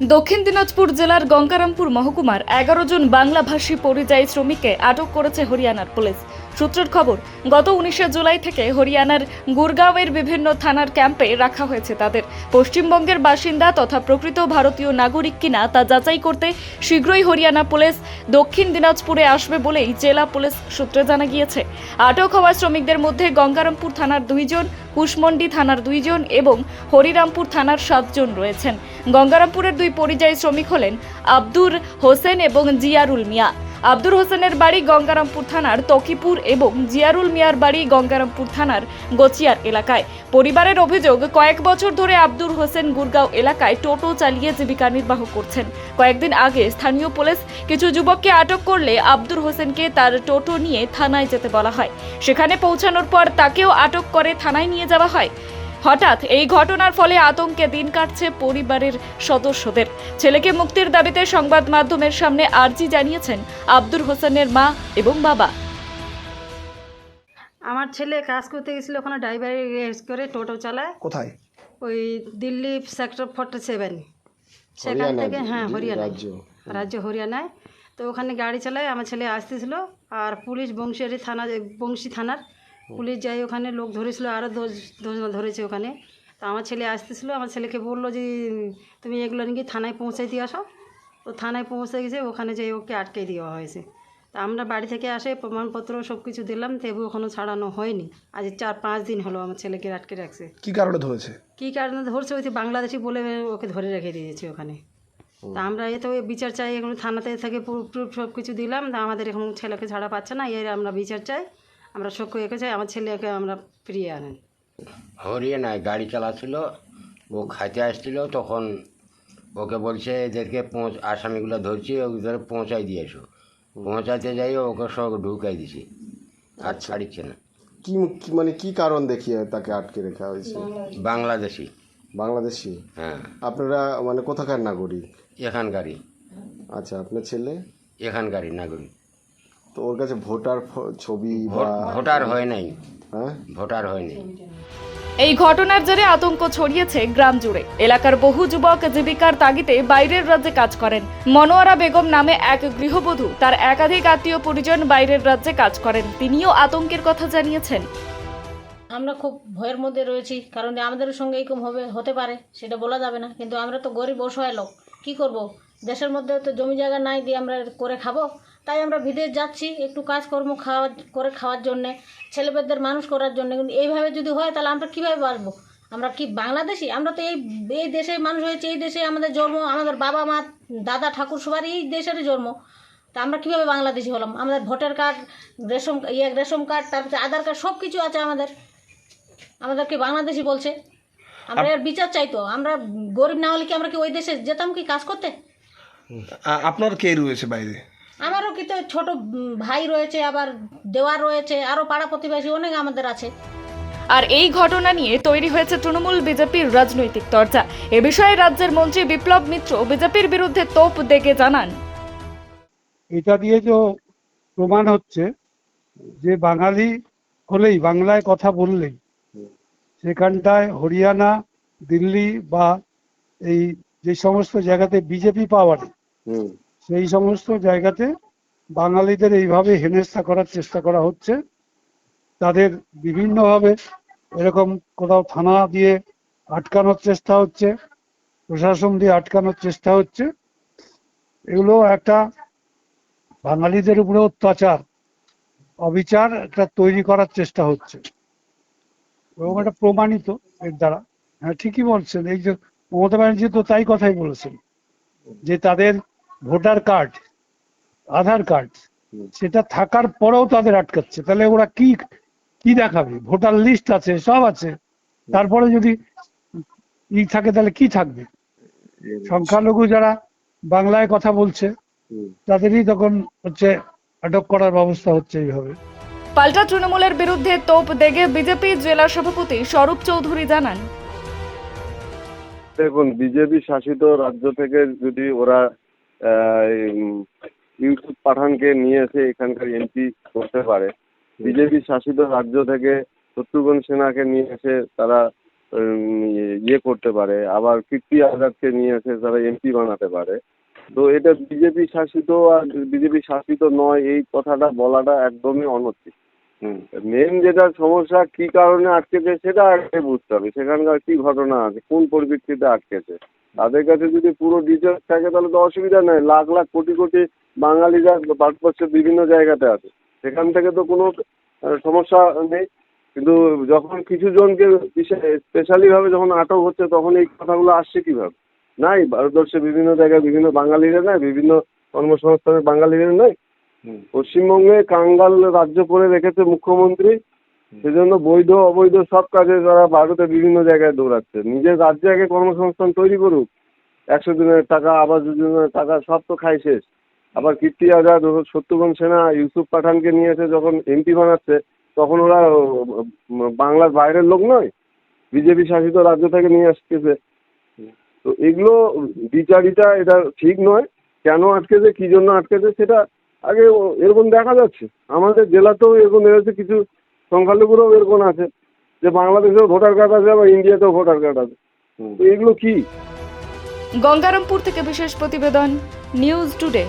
দক্ষিণ দিনাজপুর জেলার গঙ্গারামপুর মহকুমার এগারো জন বাংলাভাষী পরিযায়ী শ্রমিককে আটক করেছে হরিয়ানার পুলিশ। সূত্রের খবর, গত উনিশে জুলাই থেকে হরিয়ানার গুরগাঁওয়ের বিভিন্ন থানার ক্যাম্পে রাখা হয়েছে তাদের। পশ্চিমবঙ্গের বাসিন্দা তথা প্রকৃত ভারতীয় নাগরিক কিনা তা যাচাই করতে শীঘ্রই হরিয়ানা পুলিশ দক্ষিণ দিনাজপুরে আসবে বলেই জেলা পুলিশ সূত্রে জানা গিয়েছে। আটক হওয়া শ্রমিকদের মধ্যে গঙ্গারামপুর থানার দুইজন কুশমন্ডি থানার দুইজন এবং হরিরামপুর থানার সাতজন রয়েছেন। গঙ্গারামপুরের দুই পরিযায়ী শ্রমিক হলেন আব্দুর হোসেন এবং জিয়ারুল মিয়া। আব্দুর হোসেনের বাড়ি গঙ্গারামপুর থানার তকিপুর এবং জিয়ারুল মিয়ার বাড়ি গঙ্গারামপুর থানার গচিয়ার এলাকায়। পরিবারের অভিযোগ, কয়েক বছর ধরে আব্দুর হোসেন গুরগাঁও এলাকায় টোটো চালিয়ে জীবিকা নির্বাহ করছেন। কয়েকদিন আগে স্থানীয় পুলিশ কিছু যুবককে আটক করলে আব্দুর হোসেনকে তার টোটো নিয়ে থানায় যেতে বলা হয়। সেখানে পৌঁছানোর পর তাকেও আটক করে থানায় নিয়ে যাওয়া হয়। হঠাৎ এই ঘটনার ফলে আতঙ্কে দিন কাটছে পরিবারের সদস্যদের। ছেলেকে মুক্তির দাবিতে সংবাদ মাধ্যমের সামনে আর্জি জানিয়েছেন আব্দুর হোসেনের মা এবং বাবা। আমার ছেলে কাজ করতে গেছিল ওখানে ড্রাইভারি করে টোটো চালায়। কোথায়? ওই দিল্লি সেক্টর ফর্টি সেভেন সেখান থেকে হ্যাঁ হরিয়ানা রাজ্য। রাজ্য হরিয়ানায়। তো ওখানে গাড়ি চালায় আমার ছেলে আসতেছিল আর পুলিশ বংশিয়ারি থানা বংশী থানার পুলিশ যাই ওখানে লোক ধরেছিল আরও দশ দশজন ধরেছে ওখানে। তো আমার ছেলে আসতেছিলো আমার ছেলেকে বলল যে তুমি এগুলো নাকি থানায় পৌঁছাই দিয়ে আসো। তো থানায় পৌঁছে গেছে ওখানে যেয়ে ওকে আটকে দেওয়া হয়েছে। তা আমরা বাড়ি থেকে আসে প্রমাণপত্র সব কিছু দিলাম তবু এখনও ছাড়ানো হয়নি। আজ চার পাঁচ দিন হলো আমার ছেলেকে আটকে রাখছে। কি কারণে ধরেছে? কী কারণে ধরছে ওই যে বাংলাদেশি বলে ওকে ধরে রেখে দিয়েছে ওখানে। তা আমরা এ তো বিচার চাই এখন থানাতে থেকে প্রুফ সব কিছু দিলাম। তা আমাদের এখন ছেলেকে ছাড়া পাচ্ছে না এর আমরা বিচার চাই। আমরা সক্ষ এঁকে চাই আমার ছেলেকে আমরা ফিরিয়ে আনেন। হরিয়ানায় গাড়ি চালাচ্ছিল ও খাইতে আসছিল তখন ওকে বলছে এদেরকে পৌঁছ আসামিগুলো ধরছি ওদের পৌঁছাই দিয়েছ পৌঁছাতে যাই ওকে সব ঢুকাই দিছি আর ছাড়িচ্ছে না। কি কি- মানে কি কারণ দেখিয়ে তাকে আটকে রাখা হয়েছে? বাংলাদেশি। বাংলাদেশি? হ্যাঁ। আপনারা মানে কোথাকার নাগরিক? এখানকারই। আচ্ছা আপনার ছেলে? এখানকারই নাগরিক। তো ওর কাছে ভোটার ছবি বা ভোটার হয় নাই। হ্যাঁ? ভোটার হয়নি এই ঘটনার জেরে আতঙ্ক ছড়িয়েছে গ্রাম জুড়ে। এলাকার বহু যুবক জীবিকার তাগিদে বাইরের রাজ্যে কাজ করেন। মনোয়ারা বেগম নামে এক গৃহবধূ তার একাধিক আত্মীয় পরিজন বাইরের রাজ্যে কাজ করেন। তিনিও আতঙ্কের কথা জানিয়েছেন। আমরা খুব ভয়ের মধ্যে রয়েছি কারণ আমাদের সঙ্গে এরকম হবে হতে পারে সেটা বলা যাবে না। কিন্তু আমরা তো গরিব অসহায় লোক কী করব? দেশের মধ্যে তো জমি জায়গা নাই দিয়ে আমরা করে খাব। তাই আমরা বিদেশ যাচ্ছি একটু কাজকর্ম খাওয়া করে খাওয়ার জন্যে ছেলেমেয়েদের মানুষ করার জন্য। কিন্তু এইভাবে যদি হয় তাহলে আমরা কীভাবে বাঁচবো? আমরা কি বাংলাদেশি? আমরা তো এই এই দেশে মানুষ হয়েছে এই দেশে আমাদের জন্ম আমাদের বাবা মা দাদা ঠাকুর সবার এই দেশেরই জন্ম। তা আমরা কীভাবে বাংলাদেশি হলাম? আমাদের ভোটার কার্ড রেশন ইয়ে রেশন কার্ড তারপরে আধার কার্ড সব কিছু আছে আমাদের। আমাদেরকে বাংলাদেশি বলছে। আমরা এর বিচার চাইতো আমরা গরিব না হলে কি আমরা কি ওই দেশে যেতাম কি কাজ করতে? আপনার কে রয়েছে বাইরে? আমারও কি তো ছোট ভাই রয়েছে আবার দেওয়ার রয়েছে আরও পাড়া প্রতিবেশী অনেক আমাদের আছে। আর এই ঘটনা নিয়ে তৈরি হয়েছে তৃণমূল বিজেপির রাজনৈতিক চর্চা। এ বিষয়ে রাজ্যের মন্ত্রী বিপ্লব মিত্র বিজেপির বিরুদ্ধে তোপ দেগে জানান। এটা দিয়ে তো প্রমাণ হচ্ছে যে বাঙালি হলেই বাংলায় কথা বললেই সেখানটায় হরিয়ানা দিল্লি বা এই যে সমস্ত জায়গাতে বিজেপি পাওয়ার হুম। সেই সমস্ত জায়গাতে বাঙালিদের এইভাবে হেনস্থা করার চেষ্টা করা হচ্ছে। তাদের বিভিন্নভাবে এরকম কোথাও থানা দিয়ে আটকানোর চেষ্টা হচ্ছে, প্রশাসন দিয়ে আটকানোর চেষ্টা হচ্ছে। এগুলো একটা বাঙালিদের উপরে অত্যাচার, অবিচার একটা তৈরি করার চেষ্টা হচ্ছে। এবং এটা প্রমাণিত এর দ্বারা। হ্যাঁ ঠিকই বলছেন, এই যে মমতা ব্যানার্জি তো তাই কথাই বলেছেন, যে তাদের ভোটার কার্ড আধার কার্ড সেটা থাকার পরেও তাদের আটকাচ্ছে। তাহলে ওরা কি কি দেখাবে? ভোটার লিস্ট আছে সব আছে। তারপরে যদি ই থাকে তাহলে কি থাকবে? সংখ্যালঘু যারা বাংলায় কথা বলছে তাদেরই তখন হচ্ছে আটক করার ব্যবস্থা হচ্ছে এইভাবে। পাল্টা তৃণমূলের বিরুদ্ধে তোপ দেগে বিজেপি জেলা সভাপতি স্বরূপ চৌধুরী জানান। দেখুন বিজেপি শাসিত রাজ্য থেকে যদি ওরা ইউসুফ পাঠানকে নিয়ে এসে এখানকার এমপি করতে পারে। বিজেপি শাসিত রাজ্য থেকে শত্রুঘ্ন সিনহাকে নিয়ে এসে তারা উম, ইয়ে করতে পারে। আবার কীর্তি আজাদকে নিয়ে এসে তারা এমপি বানাতে পারে। তো এটা বিজেপি শাসিত আর বিজেপি শাসিত নয় এই কথাটা বলাটা একদমই অনুচিত মেন যেটা সমস্যা কি কারণে আটকেছে সেটা আগে বুঝতে হবে। সেখানকার কি ঘটনা আছে কোন পরিপ্রেক্ষিতে আটকেছে? তাদের কাছে যদি পুরো ডিটেলস থাকে তাহলে তো অসুবিধা নেই। লাখ লাখ কোটি কোটি বাঙালিরা ভারতবর্ষের বিভিন্ন জায়গাতে আছে। সেখান থেকে তো কোনো সমস্যা নেই। কিন্তু যখন কিছু জনকে স্পেশালি ভাবে যখন আটক হচ্ছে তখন এই কথাগুলো আসছে কীভাবে? নাই ভারতবর্ষের বিভিন্ন জায়গায় বিভিন্ন বাঙালিরা নাই বিভিন্ন কর্মসংস্থানের বাঙালিরা নাই। পশ্চিমবঙ্গে কাঙ্গাল রাজ্য করে রেখেছে মুখ্যমন্ত্রী। সেজন্য বৈধ অবৈধ সব কাজে তারা ভারতে বিভিন্ন জায়গায় দৌড়াচ্ছে। নিজের রাজ্যে আগে কর্মসংস্থান তৈরি করুক। একশো দিনের টাকা আবাস যোজনার টাকা সব তো খাই শেষ। আবার কীর্তি আজাদ শত্রুঘ্ন সেনা ইউসুফ পাঠানকে নিয়ে এসে যখন এমপি বানাচ্ছে তখন ওরা বাংলার বাইরের লোক নয় বিজেপি শাসিত রাজ্য থেকে নিয়ে আসতেছে। তো এগুলো বিচারিতা এটা ঠিক নয়। কেন আটকেছে কী জন্য আটকেছে সেটা আগে এরকম দেখা যাচ্ছে। আমাদের জেলাতেও এরকম বেরোচ্ছে কিছু সংখ্যালঘুরাও এরকম আছে যে বাংলাদেশেও ভোটার কার্ড আছে আবার ইন্ডিয়াতেও ভোটার কার্ড আছে। তো এগুলো কি? গঙ্গারামপুর থেকে বিশেষ প্রতিবেদন নিউজ টুডে